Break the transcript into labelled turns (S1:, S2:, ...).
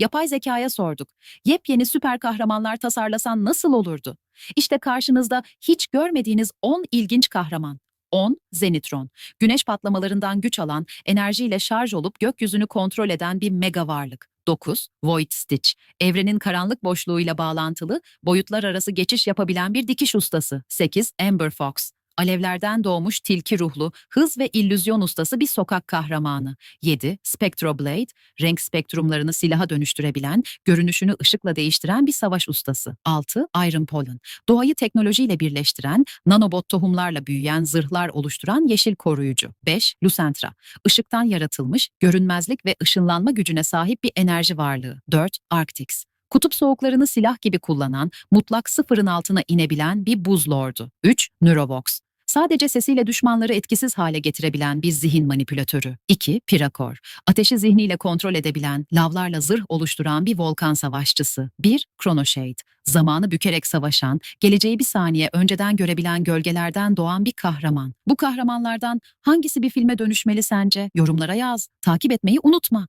S1: Yapay zekaya sorduk. Yepyeni süper kahramanlar tasarlasan nasıl olurdu? İşte karşınızda hiç görmediğiniz 10 ilginç kahraman. 10. Zenitron. Güneş patlamalarından güç alan, enerjiyle şarj olup gökyüzünü kontrol eden bir mega varlık. 9. Void Stitch. Evrenin karanlık boşluğuyla bağlantılı, boyutlar arası geçiş yapabilen bir dikiş ustası. 8. Amber Fox. Alevlerden doğmuş tilki ruhlu, hız ve illüzyon ustası bir sokak kahramanı. 7. Spectroblade, renk spektrumlarını silaha dönüştürebilen, görünüşünü ışıkla değiştiren bir savaş ustası. 6. Iron Pollen, doğayı teknolojiyle birleştiren, nanobot tohumlarla büyüyen zırhlar oluşturan yeşil koruyucu. 5. Lucentra, ışıktan yaratılmış, görünmezlik ve ışınlanma gücüne sahip bir enerji varlığı. 4. Arctix, Kutup soğuklarını silah gibi kullanan, mutlak sıfırın altına inebilen bir buz lordu. 3. Neurovox. Sadece sesiyle düşmanları etkisiz hale getirebilen bir zihin manipülatörü. 2. Pirakor. Ateşi zihniyle kontrol edebilen, lavlarla zırh oluşturan bir volkan savaşçısı. 1. Chronoshade. Zamanı bükerek savaşan, geleceği bir saniye önceden görebilen gölgelerden doğan bir kahraman. Bu kahramanlardan hangisi bir filme dönüşmeli sence? Yorumlara yaz. Takip etmeyi unutma.